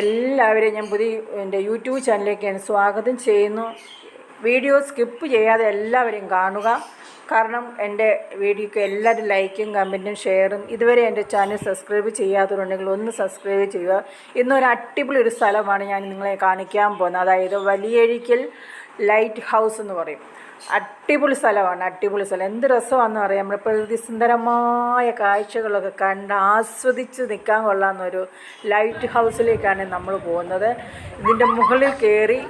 എല്ലാവരെയും ഞാൻ പുതിയ എന്റെ യൂട്യൂബ് ചാനലിലേക്ക് ഞാൻ സ്വാഗതം ചെയ്യുന്നു. വീഡിയോ സ്കിപ്പ് ചെയ്യാതെ എല്ലാവരെയും കാണുക. കാരണം എന്റെ വീഡിയോക്ക് എല്ലാവരും ലൈക്കും കമന്റും ഷെയറും ഇതുവരെ എന്റെ ചാനൽ സബ്സ്ക്രൈബ് ചെയ്യാത്തവരുണ്ടെങ്കിൽ ഒന്ന് സബ്സ്ക്രൈബ് ചെയ്യുക. ഇന്നൊരു അടിപൊളി ഒരു സ്ഥലമാണ് ഞാൻ നിങ്ങളെ കാണിക്കാൻ പോകുന്നത്. അതായത് വലിയഴിക്കൽ ലൈറ്റ് ഹൗസ് എന്ന് പറയും. അടിപൊളി സ്ഥലമാണ് അടിപൊളി സ്ഥലം. എന്ത് രസമാണെന്ന് പറയാം നമ്മുടെ പ്രകൃതി സുന്ദരമായ കാഴ്ചകളൊക്കെ കണ്ട് ആസ്വദിച്ച് നിൽക്കാൻ കൊള്ളാവുന്നൊരു ലൈറ്റ് ഹൗസിലേക്കാണ് നമ്മൾ പോകുന്നത്. ഇതിന്റെ മുകളിൽ കയറി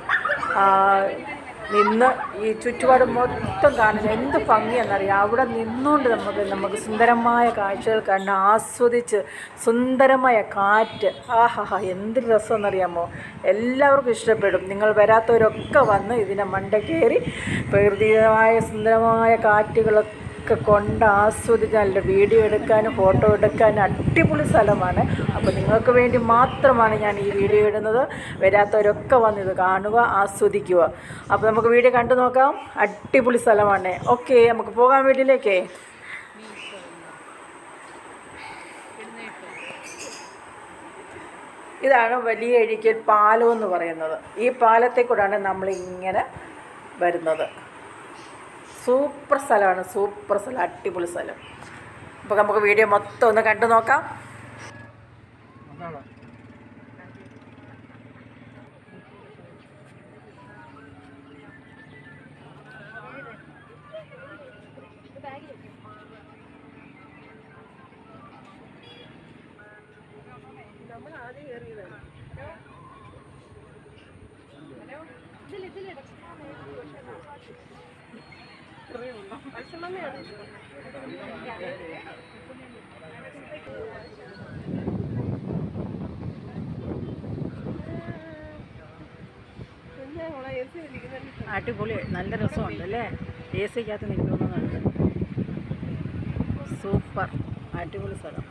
നിന്ന് ഈ ചുറ്റുപാട് മൊത്തം കാണുന്നത് എന്ത് ഭംഗിയാണെന്നറിയാം. അവിടെ നിന്നുകൊണ്ട് നമുക്ക് നമുക്ക് സുന്ദരമായ കാഴ്ചകൾ കണ്ട് ആസ്വദിച്ച് സുന്ദരമായ കാറ്റ്. ആഹാഹാ എന്ത് രസമെന്നറിയാമോ? എല്ലാവർക്കും ഇഷ്ടപ്പെടും. നിങ്ങൾ വരാത്തവരൊക്കെ വന്ന് ഇതിനെ മണ്ട കയറി പ്രകൃതിയായ സുന്ദരമായ കാറ്റുകളൊക്കെ കൊണ്ട് ആസ്വദിച്ച് വീഡിയോ എടുക്കാനും ഫോട്ടോ എടുക്കാനും അടിപൊളി സ്ഥലമാണ്. അപ്പോൾ നിങ്ങൾക്ക് വേണ്ടി മാത്രമാണ് ഞാൻ ഈ വീഡിയോ ഇടുന്നത്. വരാത്തവരൊക്കെ വന്ന് ഇത് കാണുക ആസ്വദിക്കുക. അപ്പോൾ നമുക്ക് വീഡിയോ കണ്ടു നോക്കാം. അടിപൊളി സ്ഥലമാണ്. ഓക്കെ നമുക്ക് പോകാൻ വീട്ടിലേക്കേ. ഇതാണ് വലിയ അഴിക്കൽ പാലം എന്ന് പറയുന്നത്. ഈ പാലത്തെ കൂടാണ് നമ്മൾ ഇങ്ങനെ വരുന്നത്. സൂപ്പർ സ്ഥലമാണ് സൂപ്പർ സ്ഥലം അടിപൊളി സ്ഥലം. അപ്പോൾ നമുക്ക് വീഡിയോ മൊത്തം ഒന്ന് കണ്ടു നോക്കാം. അടിപൊളി നല്ല രസമുണ്ട് അല്ലേ എ സിക്കകത്ത് നിൽക്കുന്നതാണ്. സൂപ്പർ അടിപൊളി സ്ഥലം.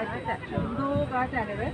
ಕಾಟ ಒಂದು ಕಾಟ ಆಗದೆ